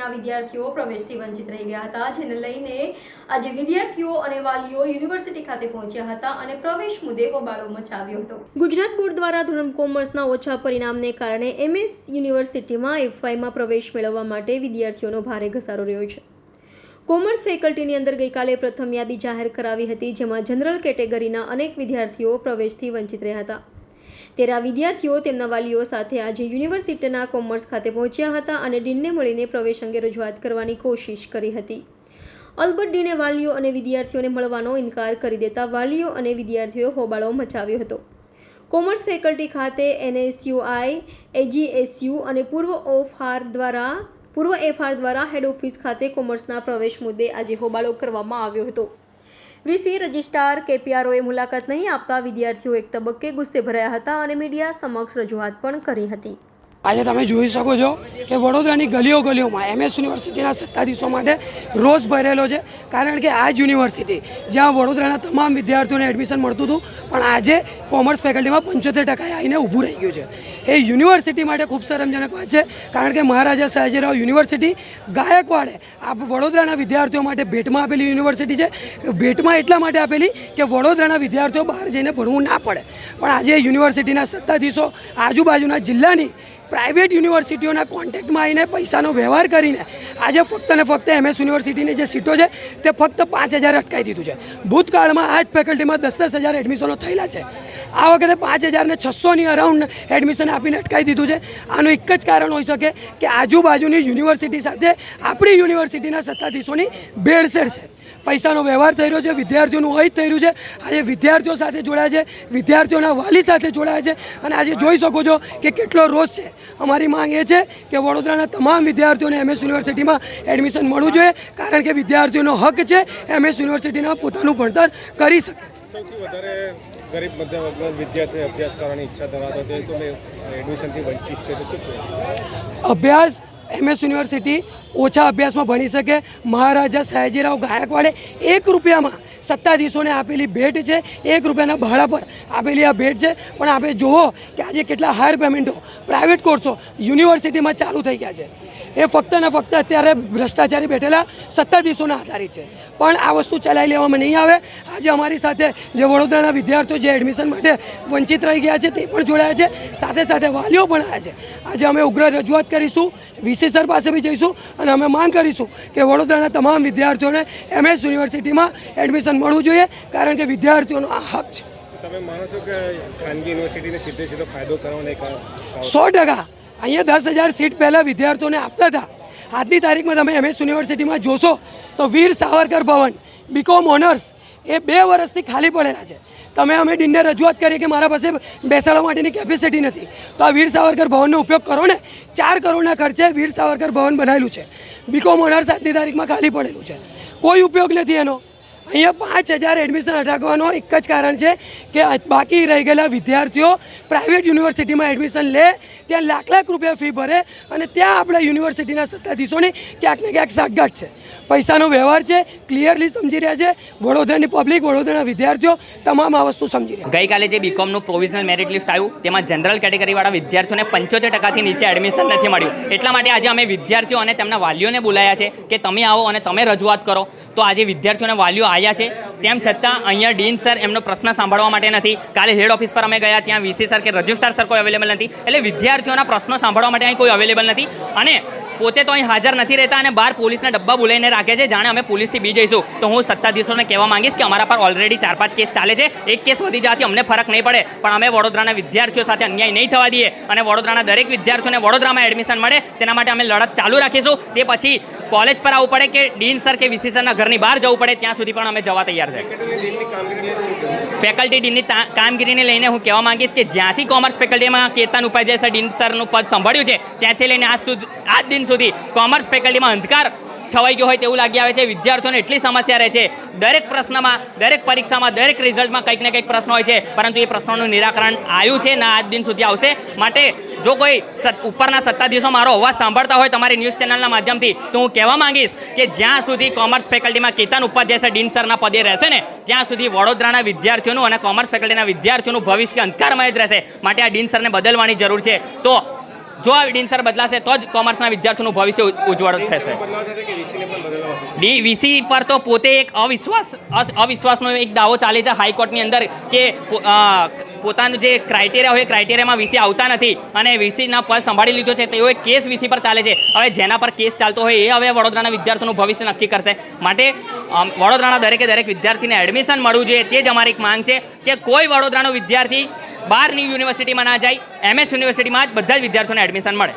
ફેકલ્ટીના વિદ્યાર્થીઓ પ્રવેશથી વંચિત રહી ગયા હતા, જેને લઈને આજે વિદ્યાર્થીઓ અને વાલીઓ યુનિવર્સિટી ખાતે પહોંચ્યા હતા અને પ્રવેશ મુદ્દે હોબાળો મચાવ્યો હતો. ગુજરાત બોર્ડ દ્વારા ધોરણ કોમર્સના ઓછા પરિણામને કારણે એમએસ યુનિવર્સિટીમાં એફઆઈમાં પ્રવેશ મેળવવા માટે વિદ્યાર્થીઓનો ભારે ઘસારો રહ્યો છે. કોમર્સ ફેકલ્ટીની અંદર ગઈકાલે પ્રથમ યાદી જાહેર કરાવી હતી, જેમાં જનરલ કેટેગરીના અનેક વિદ્યાર્થીઓ પ્રવેશથી વંચિત રહ્યા હતા. ત્યારે આ વિદ્યાર્થીઓ તેમના વાલીઓ સાથે આજે યુનિવર્સિટીના કોમર્સ ખાતે પહોંચ્યા હતા અને ડીનને મળીને પ્રવેશ અંગે રજૂઆત કરવાની કોશિશ કરી હતી. અલબત્ત ડીને વાલીઓ અને વિદ્યાર્થીઓને મળવાનો ઇનકાર કરી દેતા વાલીઓ અને વિદ્યાર્થીઓએ હોબાળો મચાવ્યો હતો. કોમર્સ ફેકલ્ટી ખાતે એનએસયુઆઈ, એજીએસયુ અને પૂર્વ ઓફઆર દ્વારા, પૂર્વ એફઆર દ્વારા હેડ ઓફિસ ખાતે કોમર્સના પ્રવેશ મુદ્દે આજે હોબાળો કરવામાં આવ્યો હતો. વીસી રજિસ્ટ્રાર કેપીઆરઓએ મુલાકાત નહીં આપતા વિદ્યાર્થીઓ એક તબક્કે ગુસ્સે ભરાયા હતા અને મીડિયા સમક્ષ રજૂઆત પણ કરી હતી. આજે તમે જોઈ શકો છો કે વડોદરાની ગલીઓ ગલીઓમાં એમએસ યુનિવર્સિટીના સત્તાધીશો માટે રોષ ભરેલો છે. કારણ કે આ જ યુનિવર્સિટી જ્યાં વડોદરાના તમામ વિદ્યાર્થીઓને એડમિશન મળતું હતું, પણ આજે કોમર્સ ફેકલ્ટીમાં પંચોતેર ટકાએ આવીને ઊભું રહી ગયું છે. એ યુનિવર્સિટી માટે ખૂબ શરમજનક વાત છે. કારણ કે મહારાજા સયાજીરાવ યુનિવર્સિટી ગાયકવાડે આ વડોદરાના વિદ્યાર્થીઓ માટે ભેટમાં આપેલી યુનિવર્સિટી છે. ભેટમાં એટલા માટે આપેલી કે વડોદરાના વિદ્યાર્થીઓ બહાર જઈને ભણવું ના પડે. પણ આજે યુનિવર્સિટીના સત્તાધીશો આજુબાજુના જિલ્લાની પ્રાઇવેટ યુનિવર્સિટીઓના કોન્ટેક્ટમાં આવીને પૈસાનો વ્યવહાર કરીને આજે ફક્ત ને ફક્ત એમએસ યુનિવર્સિટીની જે સીટો છે તે ફક્ત પાંચ હજાર અટકાવી દીધું છે. ભૂતકાળમાં આ જ ફેકલ્ટીમાં દસ દસ હજાર એડમિશનો થયેલા છે. આ વખતે પાંચ હજારને છસોની અરાઉન્ડ એડમિશન આપીને અટકાવી દીધું છે. આનું એક જ કારણ હોઈ શકે કે આજુબાજુની યુનિવર્સિટી સાથે આપણી યુનિવર્સિટીના સત્તાધીશોની ભેળસેળ છે. પૈસાનો વ્યવહાર થઈ રહ્યો છે વિદ્યાર્થીઓનું અહિત થઈ રહ્યું છે. આજે વિદ્યાર્થીઓ સાથે જોડાયા છે વિદ્યાર્થીઓના વાલી સાથે જોડાયા છે. અને આજે જોઈ શકો છો કે કેટલો રોષ છે. અમારી માંગ એ છે કે વડોદરાના તમામ વિદ્યાર્થીઓને એમએસ યુનિવર્સિટીમાં એડમિશન મળવું જોઈએ કારણ કે વિદ્યાર્થીઓનો હક છે એમએસ યુનિવર્સિટીના પોતાનું ભણતર કરી શકે. સૌથી વધારે ગરીબ મધ્યમ વર્ગના વિદ્યાર્થીઓ અભ્યાસ કરવાની ઈચ્છા ધરાવતો હતો તો એડમિશનથી વંચિત છે તો શું કહેવું? અભ્યાસ એમએસ યુનિવર્સિટી ઓછા અભ્યાસમાં ભણી શકે. મહારાજા સયાજીરાવ ગાયકવાડે એક રૂપિયામાં સત્તાધીશોને આપેલી ભેટ છે. એક રૂપિયાના ભાડા પર આપેલી આ ભેટ છે. પણ આપણે જુઓ કે આજે કેટલા હાયર પેમેન્ટો પ્રાઇવેટ કોર્સો યુનિવર્સિટીમાં ચાલુ થઈ ગયા છે. એ ફક્ત ને ફક્ત અત્યારે ભ્રષ્ટાચારી બેઠેલા સત્તાધીશોના આધારિત છે. પણ આ વસ્તુ ચલાવી લેવામાં નહીં આવે. આજે અમારી સાથે જે વડોદરાના વિદ્યાર્થીઓ જે એડમિશન માટે વંચિત રહી ગયા છે તે પણ જોડાયા છે. સાથે સાથે વાલીઓ પણ આવ્યા છે. આજે અમે ઉગ્ર રજૂઆત કરીશું. વીસી સર પાસે બી જઈશું અને અમે માંગ કરીશું કે વડોદરાના તમામ વિદ્યાર્થીઓને એમએસ યુનિવર્સિટીમાં એડમિશન મળવું જોઈએ કારણ કે વિદ્યાર્થીઓનો આ હક છે. તમે માનો છો કે ખાનગી યુનિવર્સિટીને સીધે સીધો ફાયદો કરવાનો એક સો ટકા. અહીંયા દસ હજાર સીટ પહેલાં વિદ્યાર્થીઓને આપતા હતા. આજની તારીખમાં તમે એમએસ યુનિવર્સિટીમાં જોશો તો Veer Savarkar Bhavan B Com honours એ બે વર્ષથી ખાલી પડેલા છે. તમે અમે ડીનને રજૂઆત કરી કે મારા પાસે બેસાડવા માટેની કેપેસિટી નથી. તો આ વીર સાવરકર ભવનનો ઉપયોગ કરો ને. ચાર કરોડના ખર્ચે વીર સાવરકર ભવન બનાવેલું છે. બીકોમ ઓનર સાતની તારીખમાં ખાલી પડેલું છે. કોઈ ઉપયોગ નથી એનો. અહીંયા પાંચ હજાર એડમિશન અટકવાનો એક જ કારણ છે કે બાકી રહી ગયેલા વિદ્યાર્થીઓ પ્રાઇવેટ યુનિવર્સિટીમાં એડમિશન લે, ત્યાં લાખ લાખ રૂપિયા ફી ભરે અને ત્યાં આપણે યુનિવર્સિટીના સત્તાધીશોની ક્યાંક ને ક્યાંક સાગઘાટ છે. પૈસાનો વ્યવહાર છે ક્લિયરલી સમજી રહ્યા છે. વડોદરાની પબ્લિક વડોદરાના વિદ્યાર્થીઓ તમામ આ વસ્તુ સમજી રહ્યા ગઈકાલે જે બીકોમનું પ્રોવિઝનલ મેરિટ લિસ્ટ આવ્યું, તેમાં જનરલ કેટેગરીવાળા વિદ્યાર્થીઓને પંચોતેર ટકાથી નીચે એડમિશન નથી મળ્યું. એટલા માટે આજે અમે વિદ્યાર્થીઓ અને તેમના વાલીઓને બોલાયા છે કે તમે આવો અને તમે રજૂઆત કરો. તો આજે વિદ્યાર્થીઓને વાલીઓ આવ્યા છે. તેમ છતાં અહીંયા ડીન સર એમનો પ્રશ્ન સાંભળવા માટે નથી. કાલે હેડ ઓફિસ પર અમે ગયા, ત્યાં વીસી સર કે રજિસ્ટ્રાર સર કોઈ અવેલેબલ નથી. એટલે વિદ્યાર્થીઓના પ્રશ્નો સાંભળવા માટે અહીં કોઈ અવેલેબલ નથી. અને પોતે તો અહીં હાજર નથી રહેતા અને બહાર પોલીસના ડબ્બા બોલાવીને રાખે છે. જાણે અમે પોલીસથી બી જઈશું. તો હું સત્તાધીશોને કહેવા માંગીશ કે અમારા પર ઓલરેડી ચાર પાંચ કેસ ચાલે છે. એક કેસ વધી જવાથી અમને ફરક નહીં પડે. પણ અમે વડોદરાના વિદ્યાર્થીઓ સાથે અન્યાય નહીં થવા દઈએ અને વડોદરાના દરેક વિદ્યાર્થીઓને વડોદરામાં એડમિશન મળે, તેના માટે અમે લડત ચાલુ રાખીશું. તે પછી કોલેજ પર આવવું પડે કે ડીન સર કે વીસી સરના ઘરની બહાર જવું પડે, ત્યાં સુધી પણ અમે જવા તૈયાર છે. ફેકલ્ટી ડીનની કામગીરીને લઈને હું કહેવા માંગીશ કે જ્યાંથી કોમર્સ ફેકલ્ટીમાં કેતન ઉપાધ્યાય સર ડીન સરનું પદ સંભાળ્યું છે, ત્યાંથી લઈને આજ સુધી, આજ દિન સુધી કોમર્સ ફેકલ્ટીમાં અંધકાર છવાઈ ગયો હોય તેવું લાગી આવે છે. વિદ્યાર્થીઓને એટલી સમસ્યા રહે છે. દરેક પ્રશ્નમાં, દરેક પરીક્ષામાં, દરેક રિઝલ્ટમાં કંઈક ને કંઈક પ્રશ્ન હોય છે. પરંતુ એ પ્રશ્નોનું નિરાકરણ આવ્યું છે ના આજ દિન સુધી આવશે. માટે જો કોઈ ઉપરના સત્તાધીશો મારો અવાજ સાંભળતા હોય તમારી ન્યૂઝ ચેનલના માધ્યમથી, તો હું કહેવા માંગીશ કે જ્યાં સુધી કોમર્સ ફેકલ્ટીમાં કેતન ઉપાધ્યાય સર ડીન સરના પદે રહેશે ને, ત્યાં સુધી વડોદરાના વિદ્યાર્થીઓનું અને કોમર્સ ફેકલ્ટીના વિદ્યાર્થીઓનું ભવિષ્ય અંધકારમય જ રહેશે. માટે આ ડીન સરને બદલવાની જરૂર છે. તો જો આ ડીન બદલાશે તો જ કોમર્સના વિદ્યાર્થીનું ભવિષ્ય ઉજ્જવળ થશે. ડી વીસી પર તો પોતે એક અવિશ્વાસ અવિશ્વાસનો એક દાવો ચાલે છે હાઈકોર્ટની અંદર કે પોતાનું જે ક્રાઇટેરિયા હોય ક્રાઇટેરિયામાં વીસી આવતા નથી અને વીસીના પદ સંભાળી લીધો છે તેઓ કેસ વીસી પર ચાલે છે. હવે જેના પર કેસ ચાલતો હોય એ હવે વડોદરાના વિદ્યાર્થીનું ભવિષ્ય નક્કી કરશે. માટે વડોદરાના દરેકે દરેક વિદ્યાર્થીને એડમિશન મળવું જોઈએ તે જ અમારી એક માંગ છે કે કોઈ વડોદરાનો વિદ્યાર્થી બહારની યુનિવર્સિટીમાં ના જાય એમએસ યુનિવર્સિટીમાં જ બધા જ વિદ્યાર્થીઓને એડમિશન મળે.